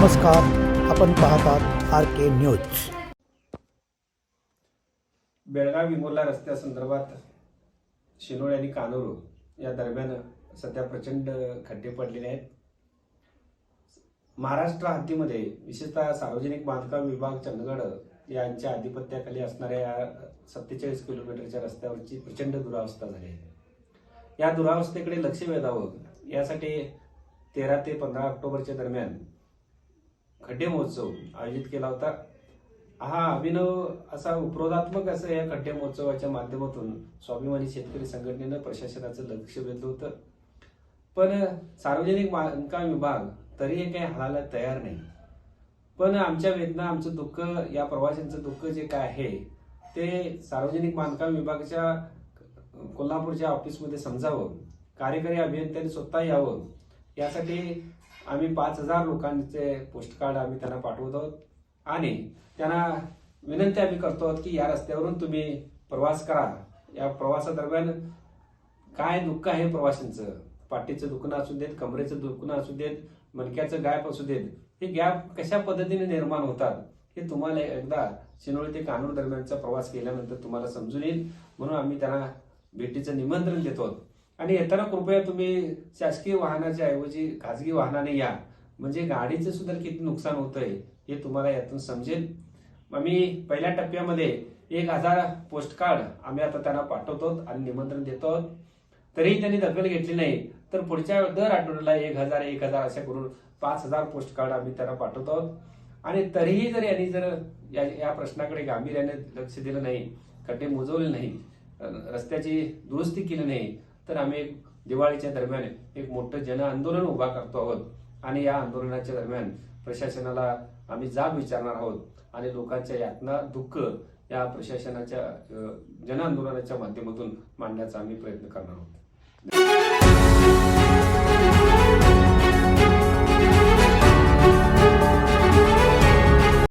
नमस्कार आपण पाहतात आर के न्यूज बेळगाव विमोला रस्त्यासंदर्भात शिनोळ आणि कानोरू या दरम्यान सध्या प्रचंड खड्डे पडलेले आहेत. महाराष्ट्र हद्दीमध्ये विशेषतः सार्वजनिक बांधकाम विभाग चंदगड यांच्या आधिपत्याखाली असणाऱ्या या सत्तेचाळीस किलोमीटरच्या रस्त्यावरची प्रचंड दुरावस्था झाली आहे. या दुरावस्थेकडे लक्ष वेधावं यासाठी तेरा ते पंधरा ऑक्टोबरच्या दरम्यान खड्डे महोत्सव आयोजित केला होता. हा अभिनव असा उपरोधात्मक असं या खड्डे महोत्सवाच्या माध्यमातून स्वाभिमानी शेतकरी संघटनेनं प्रशासनाचं लक्ष वेधलं होतं. पण सार्वजनिक बांधकाम विभाग तरीही काही हालायला तयार नाही. पण आमच्या वेदना आमचं दुःख या प्रवाशांचं दुःख जे काय आहे ते सार्वजनिक बांधकाम विभागाच्या कोल्हापूरच्या ऑफिसमध्ये समजावं. कार्यकारी अभियंत्यांनी स्वतः यावं. यासाठी आम्ही पाच हजार लोकांचे पोस्ट कार्ड आम्ही त्यांना पाठवत आहोत. आणि त्यांना विनंती आम्ही करतो आहोत की या रस्त्यावरून तुम्ही प्रवास करा. या प्रवासादरम्यान काय दुःख आहे प्रवाशांचं? पाठीचं दुखणं असू देत कमरेचं दुखणं असू देत मणक्याचं गॅप असू देत हे गॅप कशा पद्धतीने निर्माण होतात? हे तुम्हाला एकदा शिनोळी ते कानूर दरम्यानचा प्रवास केल्यानंतर तुम्हाला समजून येईल. म्हणून आम्ही त्यांना भेटीचं निमंत्रण देतो आहोत. आणि येताना कृपया तुम्ही शासकीय वाहनाच्या ऐवजी खाजगी वाहनाने या. म्हणजे गाडीचं सुद्धा किती नुकसान होतंय हे तुम्हाला यातून समजेल. आम्ही पहिल्या टप्प्यामध्ये एक हजार पोस्टकार्ड आम्ही आता त्यांना पाठवतो आणि निमंत्रण देतो. आहोत. तरीही त्यांनी दखल घेतली नाही. तर पुढच्या दर आठवड्याला एक हजार एक हजार अशा करून पाच हजार पोस्टकार्ड आम्ही त्यांना पाठवतो. आहोत आणि तरीही जर यांनी जर या या प्रश्नाकडे गांभीर्याने लक्ष दिलं नाही खड्डे मोजवले नाही रस्त्याची दुरुस्ती केली नाही तर आम्ही एक दिवाळीच्या दरम्यान एक मोठं जन आंदोलन उभा करतो आहोत. आणि या आंदोलनाच्या दरम्यान प्रशासनाला आम्ही जाब विचारणार आहोत. आणि लोकांच्या यातना दुःख या प्रशासनाच्या जन आंदोलनाच्या माध्यमातून मांडण्याचा आम्ही प्रयत्न करणार आहोत.